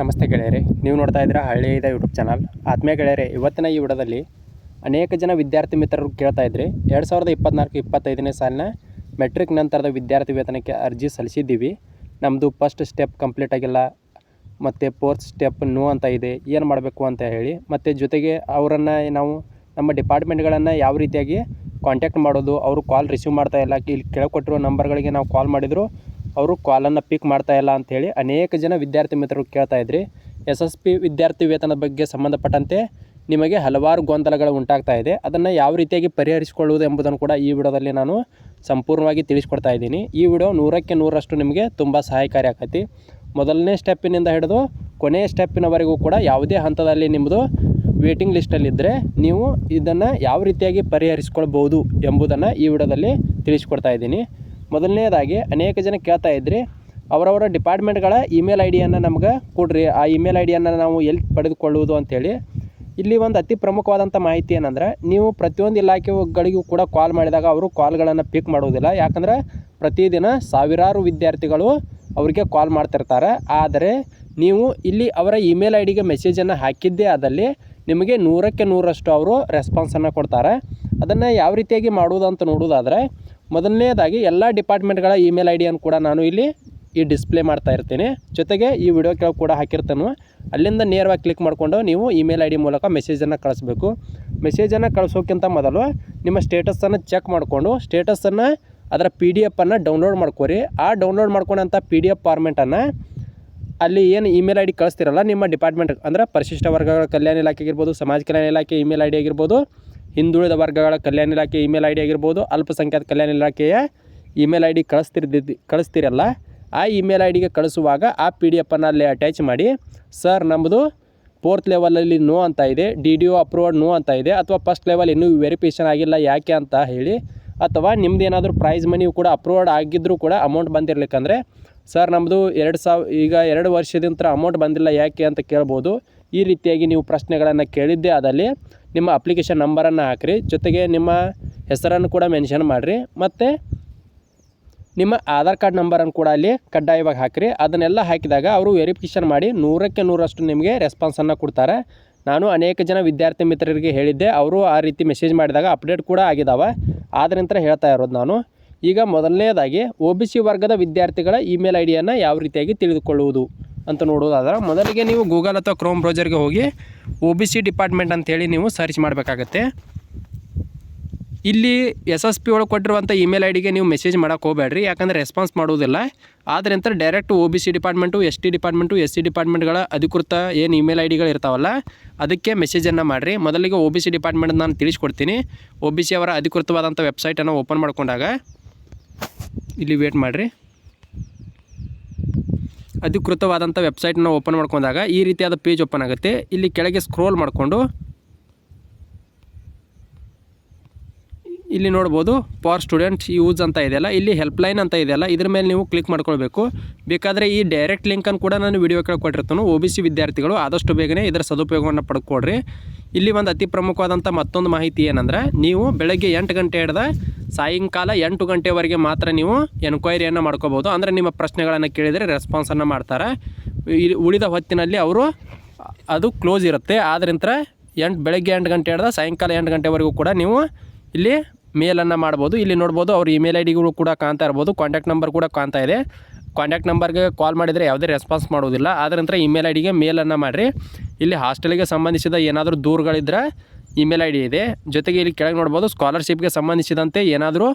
ನಮಸ್ತೆ ಗೆಳೆಯರೆ. ನೀವು ನೋಡ್ತಾ ಇದ್ದೀರಾ ಹಳ್ಳಿದ ಯೂಟ್ಯೂಬ್ ಚಾನಲ್. ಆತ್ಮೀಯ ಗೆಳೆಯರೆ, ಇವತ್ತಿನ ಈ ವಿಡದಲ್ಲಿ ಅನೇಕ ಜನ ವಿದ್ಯಾರ್ಥಿ ಮಿತ್ರರು ಕೇಳ್ತಾ ಇದ್ರಿ. ಎರಡು ಸಾವಿರದ ಇಪ್ಪತ್ನಾಲ್ಕು ಇಪ್ಪತ್ತೈದನೇ ಸಾಲಿನ ಮೆಟ್ರಿಕ್ ನಂತರದ ವಿದ್ಯಾರ್ಥಿ ವೇತನಕ್ಕೆ ಅರ್ಜಿ ಸಲ್ಲಿಸಿದ್ದೀವಿ. ನಮ್ಮದು ಫಸ್ಟ್ ಸ್ಟೆಪ್ ಕಂಪ್ಲೀಟ್ ಆಗಿಲ್ಲ. ಮತ್ತು ಫೋರ್ತ್ ಸ್ಟೆಪ್ ನೋ ಅಂತ ಇದೆ. ಏನು ಮಾಡಬೇಕು ಅಂತ ಹೇಳಿ. ಮತ್ತು ಜೊತೆಗೆ ಅವರನ್ನು ನಾವು ನಮ್ಮ ಡಿಪಾರ್ಟ್ಮೆಂಟ್ಗಳನ್ನು ಯಾವ ರೀತಿಯಾಗಿ ಕಾಂಟ್ಯಾಕ್ಟ್ ಮಾಡೋದು, ಅವರು ಕಾಲ್ ರಿಸೀವ್ ಮಾಡ್ತಾ ಇಲ್ಲ, ಇಲ್ಲಿ ಕೆಳಕೊಟ್ಟಿರೋ ನಂಬರ್ಗಳಿಗೆ ನಾವು ಕಾಲ್ ಮಾಡಿದ್ರು ಅವರು ಕಾಲನ್ನು ಪಿಕ್ ಮಾಡ್ತಾ ಇಲ್ಲ ಅಂಥೇಳಿ ಅನೇಕ ಜನ ವಿದ್ಯಾರ್ಥಿ ಮಿತ್ರರು ಕೇಳ್ತಾ ಇದ್ರಿ. ಎಸ್ ಎಸ್ ಪಿ ವಿದ್ಯಾರ್ಥಿ ವೇತನದ ಬಗ್ಗೆ ಸಂಬಂಧಪಟ್ಟಂತೆ ನಿಮಗೆ ಹಲವಾರು ಗೊಂದಲಗಳು ಉಂಟಾಗ್ತಾ ಇದೆ. ಅದನ್ನು ಯಾವ ರೀತಿಯಾಗಿ ಪರಿಹರಿಸಿಕೊಳ್ಳುವುದು ಎಂಬುದನ್ನು ಕೂಡ ಈ ವಿಡಿಯೋದಲ್ಲಿ ನಾನು ಸಂಪೂರ್ಣವಾಗಿ ತಿಳಿಸ್ಕೊಡ್ತಾ ಇದ್ದೀನಿ. ಈ ವಿಡಿಯೋ ನೂರಕ್ಕೆ ನೂರಷ್ಟು ನಿಮಗೆ ತುಂಬ ಸಹಾಯಕಾರಿ ಆಕತಿ. ಮೊದಲನೇ ಸ್ಟೆಪ್ಪಿನಿಂದ ಹಿಡಿದು ಕೊನೆಯ ಸ್ಟೆಪ್ಪಿನವರೆಗೂ ಕೂಡ ಯಾವುದೇ ಹಂತದಲ್ಲಿ ನಿಮ್ಮದು ವೇಟಿಂಗ್ ಲಿಸ್ಟಲ್ಲಿದ್ದರೆ ನೀವು ಇದನ್ನು ಯಾವ ರೀತಿಯಾಗಿ ಪರಿಹರಿಸ್ಕೊಳ್ಬೋದು ಎಂಬುದನ್ನು ಈ ವಿಡಿಯೋದಲ್ಲಿ ತಿಳಿಸ್ಕೊಡ್ತಾ ಇದ್ದೀನಿ. ಮೊದಲನೇದಾಗಿ ಅನೇಕ ಜನ ಕೇಳ್ತಾ ಇದ್ರಿ, ಅವರವರ ಡಿಪಾರ್ಟ್ಮೆಂಟ್ಗಳ ಇಮೇಲ್ ಐ ಡಿಯನ್ನು ನಮ್ಗೆ ಕೊಡ್ರಿ. ಆ ಇಮೇಲ್ ಐ ಡಿಯನ್ನು ನಾವು ಎಲ್ಲಿ ಪಡೆದುಕೊಳ್ಳುವುದು ಅಂತೇಳಿ. ಇಲ್ಲಿ ಒಂದು ಅತಿ ಪ್ರಮುಖವಾದಂಥ ಮಾಹಿತಿ ಏನಂದ್ರೆ, ನೀವು ಪ್ರತಿಯೊಂದು ಇಲಾಖೆಗಳಿಗೂ ಕೂಡ ಕಾಲ್ ಮಾಡಿದಾಗ ಅವರು ಕಾಲ್ಗಳನ್ನು ಪಿಕ್ ಮಾಡುವುದಿಲ್ಲ. ಯಾಕಂದ್ರೆ ಪ್ರತಿದಿನ ಸಾವಿರಾರು ವಿದ್ಯಾರ್ಥಿಗಳು ಅವರಿಗೆ ಕಾಲ್ ಮಾಡ್ತಿರ್ತಾರೆ. ಆದರೆ ನೀವು ಇಲ್ಲಿ ಅವರ ಇಮೇಲ್ ಐ ಡಿಗೆ ಮೆಸೇಜನ್ನು ಹಾಕಿದ್ದೇ ಆದಲ್ಲಿ ನಿಮಗೆ ನೂರಕ್ಕೆ ನೂರಷ್ಟು ಅವರು ರೆಸ್ಪಾನ್ಸನ್ನು ಕೊಡ್ತಾರೆ. ಅದನ್ನು ಯಾವ ರೀತಿಯಾಗಿ ಮಾಡುವುದು ಅಂತ ಮೊದಲನೇದಾಗಿ ಎಲ್ಲ ಡಿಪಾರ್ಟ್ಮೆಂಟ್ಗಳ ಇಮೇಲ್ ಐ ಡಿಯನ್ನು ಕೂಡ ನಾನು ಇಲ್ಲಿ ಈ ಡಿಸ್ಪ್ಲೇ ಮಾಡ್ತಾ ಇರ್ತೀನಿ. ಜೊತೆಗೆ ಈ ವಿಡಿಯೋ ಕೆಳಗೆ ಕೂಡ ಹಾಕಿರ್ತಾನು. ಅಲ್ಲಿಂದ ನೇರವಾಗಿ ಕ್ಲಿಕ್ ಮಾಡಿಕೊಂಡು ನೀವು ಇಮೇಲ್ ಐ ಡಿ ಮೂಲಕ ಮೆಸೇಜನ್ನು ಕಳಿಸ್ಬೇಕು. ಮೆಸೇಜನ್ನು ಕಳಿಸೋಕ್ಕಿಂತ ಮೊದಲು ನಿಮ್ಮ ಸ್ಟೇಟಸನ್ನು ಚೆಕ್ ಮಾಡಿಕೊಂಡು ಸ್ಟೇಟಸನ್ನು ಅದರ ಪಿ ಡಿ ಎಫನ್ನು ಡೌನ್ಲೋಡ್ ಮಾಡ್ಕೊರಿ. ಆ ಡೌನ್ಲೋಡ್ ಮಾಡ್ಕೊಂಡಂಥ ಪಿ ಡಿ ಎಫ್ ಫಾರ್ಮೆಟನ್ನು ಅಲ್ಲಿ ಏನು ಇಮೇಲ್ ಐ ಡಿ ಕಳಿಸ್ತಿರಲ್ಲ ನಿಮ್ಮ ಡಿಪಾರ್ಟ್ಮೆಂಟ್, ಅಂದರೆ ಪರಿಶಿಷ್ಟ ವರ್ಗಗಳ ಕಲ್ಯಾಣ ಇಲಾಖೆ ಆಗಿರ್ಬೋದು ಸಮಾಜ ಕಲ್ಯಾಣ ಇಲಾಖೆ ಇಮೇಲ್ ಐ ಡಿ ಆಗಿರ್ಬೋದು ಹಿಂದುಳಿದ ವರ್ಗಗಳ ಕಲ್ಯಾಣ ಇಲಾಖೆ ಇಮೇಲ್ ಐ ಡಿ ಆಗಿರ್ಬೋದು, ಅಲ್ಪಸಂಖ್ಯಾತ ಕಲ್ಯಾಣ ಇಲಾಖೆಯ ಇಮೇಲ್ ಐ ಡಿ ಕಳಿಸ್ತಿರ್ದಿದ್ದು, ಕಳಿಸ್ತಿರಲ್ಲ, ಆ ಇಮೇಲ್ ಐ ಡಿಗೆ ಕಳಿಸುವಾಗ ಆ ಪಿ ಡಿ ಎಫನ್ನು ಅಲ್ಲಿ ಅಟ್ಯಾಚ್ ಮಾಡಿ, ಸರ್ ನಮ್ಮದು ಫೋರ್ತ್ ಲೆವೆಲಲ್ಲಿ ನೋ ಅಂತ ಇದೆ, D D O approved no ಅಂತ ಇದೆ, ಅಥವಾ ಫಸ್ಟ್ ಲೆವೆಲ್ ಇನ್ನೂ ವೆರಿಫಿಕೇಷನ್ ಆಗಿಲ್ಲ ಯಾಕೆ ಅಂತ ಹೇಳಿ, ಅಥವಾ ನಿಮ್ದು ಏನಾದರೂ ಪ್ರೈಸ್ ಮನಿ ಕೂಡ ಅಪ್ರೂವ್ಡ್ ಆಗಿದ್ದರೂ ಕೂಡ ಅಮೌಂಟ್ ಬಂದಿರ್ಲಿಕ್ಕಂದ್ರೆ ಸರ್ ನಮ್ಮದು ಎರಡು ಸಾವಿರ ಈಗ ಎರಡು ವರ್ಷದಿಂದ ಅಮೌಂಟ್ ಬಂದಿಲ್ಲ ಯಾಕೆ ಅಂತ ಕೇಳ್ಬೋದು, ಈ ರೀತಿಯಾಗಿ ನೀವು ಪ್ರಶ್ನೆಗಳನ್ನು ಕೇಳಿದ್ದೇ ಆದಲ್ಲಿ ನಿಮ್ಮ ಅಪ್ಲಿಕೇಶನ್ ನಂಬರನ್ನು ಹಾಕಿರಿ, ಜೊತೆಗೆ ನಿಮ್ಮ ಹೆಸರನ್ನು ಕೂಡ ಮೆನ್ಷನ್ ಮಾಡಿರಿ, ಮತ್ತು ನಿಮ್ಮ ಆಧಾರ್ ಕಾರ್ಡ್ ನಂಬರನ್ನು ಕೂಡ ಅಲ್ಲಿ ಕಡ್ಡಾಯವಾಗಿ ಹಾಕಿರಿ. ಅದನ್ನೆಲ್ಲ ಹಾಕಿದಾಗ ಅವರು ವೆರಿಫಿಕೇಷನ್ ಮಾಡಿ ನೂರಕ್ಕೆ ನೂರಷ್ಟು ನಿಮಗೆ ರೆಸ್ಪಾನ್ಸನ್ನು ಕೊಡ್ತಾರೆ. ನಾನು ಅನೇಕ ಜನ ವಿದ್ಯಾರ್ಥಿ ಮಿತ್ರರಿಗೆ ಹೇಳಿದ್ದೆ, ಅವರು ಆ ರೀತಿ ಮೆಸೇಜ್ ಮಾಡಿದಾಗ ಅಪ್ಡೇಟ್ ಕೂಡ ಆಗಿದ್ದಾವೆ ಆದ್ರಿಂತ ಹೇಳ್ತಾ ಇರೋದು ನಾನು, ಈಗ ಮೊದಲನೇದಾಗಿ ಒ ಬಿ ಸಿ ವರ್ಗದ ವಿದ್ಯಾರ್ಥಿಗಳ ಇಮೇಲ್ ಐ ಡಿಯನ್ನು ಯಾವ ರೀತಿಯಾಗಿ ತಿಳಿದುಕೊಳ್ಳುವುದು? ಅಂತ ನೋಡೋದಾದ್ರೆ ಮೊದಲಿಗೆ ನೀವು ಗೂಗಲ್ ಅಥವಾ ಕ್ರೋಮ್ ಬ್ರೌಸರ್ಗೆ ಹೋಗಿ ಒ ಬಿ ಸಿ ಡಿಪಾರ್ಟ್ಮೆಂಟ್ ಅಂತೇಳಿ ನೀವು ಸರ್ಚ್ ಮಾಡಬೇಕಾಗತ್ತೆ. ಇಲ್ಲಿ ಎಸ್ ಎಸ್ ಪಿ ಒಳಗೆ ಕೊಟ್ಟಿರುವಂಥ ಇಮೇಲ್ ಐ ಡಿಗೆ ನೀವು ಮೆಸೇಜ್ ಮಾಡೋಕೆ ಹೋಗಬೇಡ್ರಿ, ಯಾಕಂದರೆ ರೆಸ್ಪಾನ್ಸ್ ಮಾಡುವುದಿಲ್ಲ ಆದ್ರಿಂದ direct O B C department S T department S C ಡಿಪಾರ್ಟ್ಮೆಂಟ್ಗಳ ಅಧಿಕೃತ ಏನು ಇಮೇಲ್ ಐ ಡಿಗಳು ಇರ್ತಾವಲ್ಲ, ಅದಕ್ಕೆ ಮೆಸೇಜನ್ನು ಮಾಡಿರಿ. ಮೊದಲಿಗೆ ಒ ಬಿ ಸಿ ಡಿಪಾರ್ಟ್ಮೆಂಟ್ ನಾನು ತಿಳಿಸ್ಕೊಡ್ತೀನಿ. ಒ ಬಿ ಸಿ ಅವರ ಅಧಿಕೃತವಾದಂಥ ವೆಬ್ಸೈಟನ್ನು ಓಪನ್ ಮಾಡ್ಕೊಂಡಾಗ ಇಲ್ಲಿ ವೇಟ್ ಮಾಡಿರಿ. ಅಧಿಕೃತವಾದಂಥ ವೆಬ್ಸೈಟ್ನ ಓಪನ್ ಮಾಡ್ಕೊಂಡಾಗ ಈ ರೀತಿಯಾದ ಪೇಜ್ ಓಪನ್ ಆಗುತ್ತೆ. ಇಲ್ಲಿ ಕೆಳಗೆ ಸ್ಕ್ರೋಲ್ ಮಾಡಿಕೊಂಡು ಇಲ್ಲಿ ನೋಡ್ಬೋದು ಫಾರ್ ಸ್ಟೂಡೆಂಟ್ಸ್ ಯೂಸ್ ಅಂತ ಇದೆಯಲ್ಲ, ಇಲ್ಲಿ ಹೆಲ್ಪ್ಲೈನ್ ಅಂತ ಇದೆಯಲ್ಲ, ಇದ್ರ ಮೇಲೆ ನೀವು ಕ್ಲಿಕ್ ಮಾಡ್ಕೊಳ್ಬೇಕು. ಬೇಕಾದರೆ ಈ ಡೈರೆಕ್ಟ್ ಲಿಂಕನ್ನು ಕೂಡ ನಾನು ವೀಡಿಯೋ ಕೊಟ್ಟಿರ್ತಾನೆ. ಒ ಬಿ ಸಿ ವಿದ್ಯಾರ್ಥಿಗಳು ಆದಷ್ಟು ಬೇಗನೆ ಇದರ ಸದುಪಯೋಗವನ್ನು ಪಡ್ಕೊಡ್ರಿ ಇಲ್ಲಿ ಒಂದು ಅತಿ ಪ್ರಮುಖವಾದಂಥ ಮತ್ತೊಂದು ಮಾಹಿತಿ ಏನಂದ್ರೆ, ನೀವು ಬೆಳಗ್ಗೆ ಎಂಟು ಗಂಟೆ ಹಿಡ್ದ ಸಾಯಂಕಾಲ ಎಂಟು ಗಂಟೆವರೆಗೆ ಮಾತ್ರ ನೀವು ಎನ್ಕ್ವೈರಿಯನ್ನು ಮಾಡ್ಕೋಬೋದು ಅಂದರೆ ನಿಮ್ಮ ಪ್ರಶ್ನೆಗಳನ್ನು ಕೇಳಿದರೆ ರೆಸ್ಪಾನ್ಸನ್ನು ಮಾಡ್ತಾರೆ. ಇಲ್ಲಿ ಉಳಿದ ಹೊತ್ತಿನಲ್ಲಿ ಅವರು ಅದು ಕ್ಲೋಸ್ ಇರುತ್ತೆ. ಆದ್ರಿಂದ ಎಂಟು, ಬೆಳಗ್ಗೆ ಎಂಟು ಗಂಟೆ ಹಿಡ್ದ ಸಾಯಂಕಾಲ ಎಂಟು ಗಂಟೆವರೆಗೂ ಕೂಡ ನೀವು ಇಲ್ಲಿ ಮೇಲನ್ನು ಮಾಡ್ಬೋದು. ಇಲ್ಲಿ ನೋಡ್ಬೋದು ಅವ್ರ ಇಮೇಲ್ ಐ ಡಿಗಳು ಕೂಡ ಕಾಣ್ತಾ ಇರ್ಬೋದು. ಕಾಂಟ್ಯಾಕ್ಟ್ ನಂಬರ್ ಕೂಡ ಕಾಣ್ತಾ ಇದೆ. ಕಾಂಟ್ಯಾಕ್ಟ್ ನಂಬರ್ಗೆ ಕಾಲ್ ಮಾಡಿದರೆ ಯಾವುದೇ ರೆಸ್ಪಾನ್ಸ್ ಮಾಡೋದಿಲ್ಲ ನಂತರ ಇಮೇಲ್ ಐ ಡಿಗೆ ಮೇಲನ್ನು ಮಾಡಿರಿ. ಇಲ್ಲಿ ಹಾಸ್ಟೆಲ್ಗೆ ಸಂಬಂಧಿಸಿದ ಏನಾದರೂ ದೂರುಗಳಿದ್ರೆ ಇಮೇಲ್ ಐ ಡಿ ಇದೆ. ಜೊತೆಗೆ ಇಲ್ಲಿ ಕೆಳಗೆ ನೋಡ್ಬೋದು ಸ್ಕಾಲರ್ಶಿಪ್ಗೆ ಸಂಬಂಧಿಸಿದಂತೆ ಏನಾದರೂ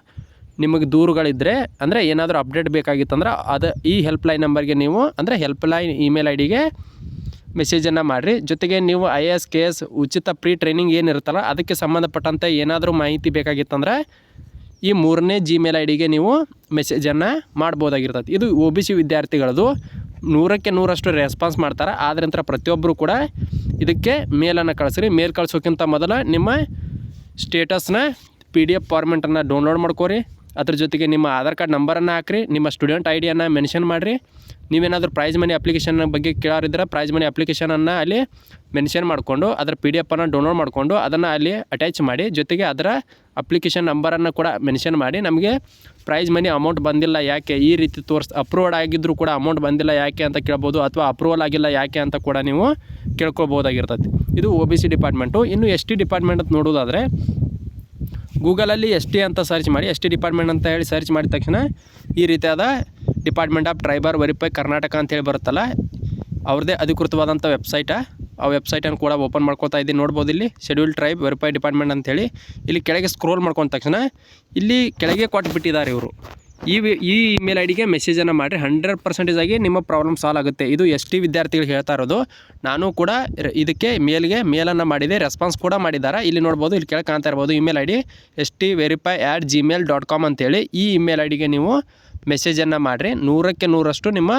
ನಿಮಗೆ ದೂರುಗಳಿದ್ದರೆ ಅಂದರೆ ಏನಾದರೂ ಅಪ್ಡೇಟ್ ಬೇಕಾಗಿತ್ತಂದ್ರೆ ಅದು ಈ ಹೆಲ್ಪ್ಲೈನ್ ನಂಬರ್ಗೆ ನೀವು, ಅಂದರೆ ಹೆಲ್ಪ್ಲೈನ್ ಇಮೇಲ್ ಐ ಡಿಗೆ ಮೆಸೇಜನ್ನು ಮಾಡಿರಿ. ಜೊತೆಗೆ ನೀವು I A S K S ಉಚಿತ ಪ್ರೀ ಟ್ರೈನಿಂಗ್ ಏನಿರುತ್ತಲ್ಲ ಅದಕ್ಕೆ ಸಂಬಂಧಪಟ್ಟಂತೆ ಏನಾದರೂ ಮಾಹಿತಿ ಬೇಕಾಗಿತ್ತಂದ್ರೆ ಈ ಮೂರನೇ ಜಿಮೇಲ್ ಐ ಡಿಗೆ ನೀವು ಮೆಸೇಜನ್ನು ಮಾಡ್ಬೋದಾಗಿರ್ತದೆ ಇದು ಒ ಬಿ ಸಿ ವಿದ್ಯಾರ್ಥಿಗಳದು. ನೂರಕ್ಕೆ ನೂರಷ್ಟು ರೆಸ್ಪಾನ್ಸ್ ಮಾಡ್ತಾರೆ. ನಂತರ ಪ್ರತಿಯೊಬ್ಬರು ಕೂಡ ಇದಕ್ಕೆ ಮೇಲನ್ನು ಕಳಿಸ್ರಿ. ಮೇಲ್ ಕಳಿಸೋಕ್ಕಿಂತ ಮೊದಲು ನಿಮ್ಮ ಸ್ಟೇಟಸ್ನ ಪಿ ಡಿ ಎಫ್ ಫಾರ್ಮೆಂಟನ್ನು ಡೌನ್ಲೋಡ್ ಮಾಡ್ಕೋರಿ. ಅದ್ರ ಜೊತೆಗೆ ನಿಮ್ಮ ಆಧಾರ್ ಕಾರ್ಡ್ ನಂಬರನ್ನು ಹಾಕ್ರಿ, ನಿಮ್ಮ ಸ್ಟೂಡೆಂಟ್ ಐ ಡಿಯನ್ನು ಮೆನ್ಷನ್ ಮಾಡಿರಿ. ನೀವೇನಾದರೂ ಪ್ರೈಸ್ ಮನಿ ಅಪ್ಲಿಕೇಶನ್ ಬಗ್ಗೆ ಕೇಳೋರಿದ್ರೆ ಪ್ರೈಸ್ ಮನಿ ಅಪ್ಲಿಕೇಶನನ್ನು ಅಲ್ಲಿ ಮೆನ್ಷನ್ ಮಾಡಿಕೊಂಡು, ಅದರ ಪಿ ಡಿ ಎಫನ್ನು ಡೌನ್ಲೋಡ್ ಮಾಡಿಕೊಂಡು ಅದನ್ನು ಅಲ್ಲಿ ಅಟ್ಯಾಚ್ ಮಾಡಿ, ಜೊತೆಗೆ ಅದರ ಅಪ್ಲಿಕೇಶನ್ ನಂಬರನ್ನು ಕೂಡ ಮೆನ್ಷನ್ ಮಾಡಿ, ನಮಗೆ ಪ್ರೈಸ್ ಮನಿ ಅಮೌಂಟ್ ಬಂದಿಲ್ಲ ಯಾಕೆ, ಈ ರೀತಿ ತೋರಿಸ್ ಅಪ್ರೂವಡ್ ಆಗಿದ್ದರೂ ಕೂಡ ಅಮೌಂಟ್ ಬಂದಿಲ್ಲ ಯಾಕೆ ಅಂತ ಕೇಳ್ಬೋದು ಅಥವಾ ಅಪ್ರೂವಲ್ ಆಗಿಲ್ಲ ಯಾಕೆ ಅಂತ ಕೂಡ ನೀವು ಕೇಳ್ಕೊಬೋದಾಗಿರ್ತದೆ ಇದು ಒ ಬಿ ಸಿ ಡಿಪಾರ್ಟ್ಮೆಂಟು ಇನ್ನು ಎಸ್ ಟಿ ಡಿಪಾರ್ಟ್ಮೆಂಟ್ ಅಂತ ನೋಡೋದಾದರೆ ಗೂಗಲಲ್ಲಿ ಎಸ್ ಟಿ ಅಂತ ಸರ್ಚ್ ಮಾಡಿ, ಎಸ್ ಟಿ ಡಿಪಾರ್ಟ್ಮೆಂಟ್ ಅಂತ ಹೇಳಿ ಸರ್ಚ್ ಮಾಡಿದ ತಕ್ಷಣ ಈ ರೀತಿಯಾದ department of tribal verify Karnataka ಅಂತೇಳಿ ಬರುತ್ತಲ್ಲ, ಅವ್ರದ್ದೇ ಅಧಿಕೃತವಾದಂಥ ವೆಬ್ಸೈಟ. ಆ ವೆಬ್ಸೈಟನ್ನು ಕೂಡ ಓಪನ್ ಮಾಡ್ಕೊತಾ ಇದ್ದೀನಿ, ನೋಡ್ಬೋದು ಇಲ್ಲಿ ಶೆಡ್ಯೂಲ್ ಟ್ರೈಬ್ ವೆರಿಫೈ ಡಿಪಾರ್ಟ್ಮೆಂಟ್ ಅಂತೇಳಿ ಇಲ್ಲಿ ಕೆಳಗೆ ಸ್ಕ್ರೋಲ್ ಮಾಡ್ಕೊಂಡ ತಕ್ಷಣ, ಇಲ್ಲಿ ಕೆಳಗೆ ಕೊಟ್ಬಿಟ್ಟಿದ್ದಾರೆ ಇವರು. ಈ ಈ ಇಮೇಲ್ ಐ ಡಿಗೆ ಮೆಸೇಜನ್ನು ಮಾಡಿರಿ. ಹಂಡ್ರೆಡ್ ಪರ್ಸೆಂಟೇಜ್ ಆಗಿ ನಿಮ್ಮ ಪ್ರಾಬ್ಲಮ್ ಸಾಲ್ವ್ ಆಗುತ್ತೆ. ಇದು ಎಸ್ ಟಿ ವಿದ್ಯಾರ್ಥಿಗಳು ಹೇಳ್ತಾ ಇರೋದು. ನಾನು ಕೂಡ ಇದಕ್ಕೆ ಮೇಲ್ಗೆ ಮೇಲನ್ನು ಮಾಡಿದೆ. ರೆಸ್ಪಾನ್ಸ್ ಕೂಡ ಮಾಡಿದ್ದಾರೆ ಇಲ್ಲಿ ನೋಡ್ಬೋದು, ಇಲ್ಲಿ ಕೆಳಗೆ ಕಾಣ್ತಾ ಇರ್ಬೋದು email I D S T verify at Gmail dot com ಅಂತೇಳಿ. ಈ ಇಮೇಲ್ ಐ ಡಿಗೆ ನೀವು ಮೆಸೇಜನ್ನು ಮಾಡಿರಿ. ನೂರಕ್ಕೆ ನೂರಷ್ಟು ನಿಮ್ಮ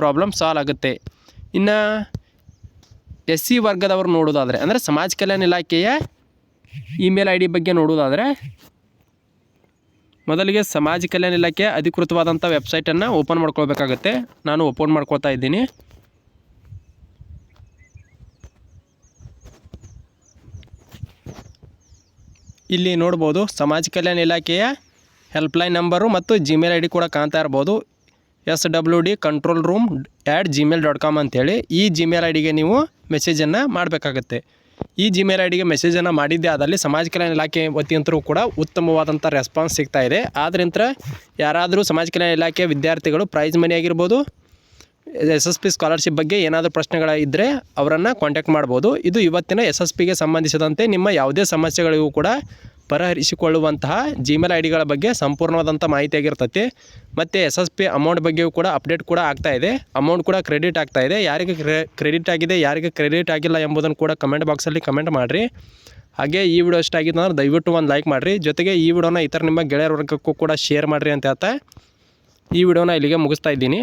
ಪ್ರಾಬ್ಲಮ್ ಸಾಲ್ವ್ ಆಗುತ್ತೆ. ಇನ್ನು ಎಸ್ ಸಿ ವರ್ಗದವರು ನೋಡೋದಾದರೆ, ಅಂದರೆ ಸಮಾಜ ಕಲ್ಯಾಣ ಇಲಾಖೆಯ ಇಮೇಲ್ ಐ ಡಿ ಬಗ್ಗೆ ನೋಡೋದಾದರೆ ಮೊದಲಿಗೆ ಸಮಾಜ ಕಲ್ಯಾಣ ಇಲಾಖೆ ಅಧಿಕೃತವಾದಂಥ ವೆಬ್ಸೈಟನ್ನು ಓಪನ್ ಮಾಡ್ಕೊಳ್ಬೇಕಾಗತ್ತೆ. ನಾನು ಓಪನ್ ಮಾಡ್ಕೊಳ್ತಾ ಇದ್ದೀನಿ. ಇಲ್ಲಿ ನೋಡ್ಬೋದು, ಸಮಾಜ ಕಲ್ಯಾಣ ಇಲಾಖೆಯ ಹೆಲ್ಪ್ಲೈನ್ ನಂಬರು ಮತ್ತು ಜಿಮೇಲ್ ಐ ಡಿ ಕೂಡ ಕಾಣ್ತಾ ಇರ್ಬೋದು. S W D control room at Gmail dot com ಅಂಥೇಳಿ ಈ ಜಿಮೇಲ್ ಐ ಡಿಗೆ ನೀವು ಮೆಸೇಜನ್ನು ಮಾಡಬೇಕಾಗತ್ತೆ. ಈ ಜಿಮೇಲ್ ಐ ಡಿಗೆ ಮೆಸೇಜನ್ನು ಮಾಡಿದ್ದೆ. ಆದಲ್ಲಿ ಸಮಾಜ ಕಲ್ಯಾಣ ಇಲಾಖೆ ವತಿಯಂತರೂ ಕೂಡ ಉತ್ತಮವಾದಂಥ ರೆಸ್ಪಾನ್ಸ್ ಸಿಗ್ತಾ ಇದೆ. ಆದ್ರಿಂತ ಯಾರಾದರೂ ಸಮಾಜ ಕಲ್ಯಾಣ ಇಲಾಖೆ ವಿದ್ಯಾರ್ಥಿಗಳು ಪ್ರೈಸ್ ಮನಿ ಆಗಿರ್ಬೋದು ಎಸ್ ಎಸ್ ಪಿ ಸ್ಕಾಲರ್ಶಿಪ್ ಬಗ್ಗೆ ಏನಾದರೂ ಪ್ರಶ್ನೆಗಳಿದ್ದರೆ ಅವರನ್ನು ಕಾಂಟ್ಯಾಕ್ಟ್ ಮಾಡ್ಬೋದು. ಇದು ಇವತ್ತಿನ ಎಸ್ ಎಸ್ ಪಿಗೆ ಸಂಬಂಧಿಸಿದಂತೆ ನಿಮ್ಮ ಯಾವುದೇ ಸಮಸ್ಯೆಗಳಿಗೂ ಕೂಡ ಪರಿಹರಿಸಿಕೊಳ್ಳುವಂತಹ ಜಿಮೇಲ್ ಐ ಡಿಗಳ ಬಗ್ಗೆ ಸಂಪೂರ್ಣವಾದಂಥ ಮಾಹಿತಿ ಆಗಿರ್ತೈತಿ ಮತ್ತು ಎಸ್ ಎಸ್ ಪಿ ಅಮೌಂಟ್ ಬಗ್ಗೆಯೂ ಕೂಡ ಅಪ್ಡೇಟ್ ಕೂಡ ಆಗ್ತಾ ಇದೆ. ಅಮೌಂಟ್ ಕೂಡ ಕ್ರೆಡಿಟ್ ಆಗ್ತಾ ಇದೆ. ಯಾರಿಗೆ ಕ್ರೆಡಿಟ್ ಆಗಿದೆ, ಯಾರಿಗೆ ಕ್ರೆಡಿಟ್ ಆಗಿಲ್ಲ ಎಂಬುದನ್ನು ಕೂಡ ಕಮೆಂಟ್ ಬಾಕ್ಸಲ್ಲಿ ಕಮೆಂಟ್ ಮಾಡಿರಿ. ಹಾಗೆ ಈ ವಿಡಿಯೋ ಇಷ್ಟ ಆಗಿತ್ತು ಅಂದರೆ ದಯವಿಟ್ಟು ಒಂದು ಲೈಕ್ ಮಾಡಿರಿ. ಜೊತೆಗೆ ಈ ವಿಡಿಯೋನ ಇತರ ನಿಮ್ಮ ಗೆಳೆಯರ ವರ್ಗಕ್ಕೂ ಕೂಡ ಶೇರ್ ಮಾಡಿರಿ ಅಂತ ಹೇಳ್ತಾ ಈ ವಿಡಿಯೋನ ಇಲ್ಲಿಗೆ ಮುಗಿಸ್ತಾ ಇದ್ದೀನಿ.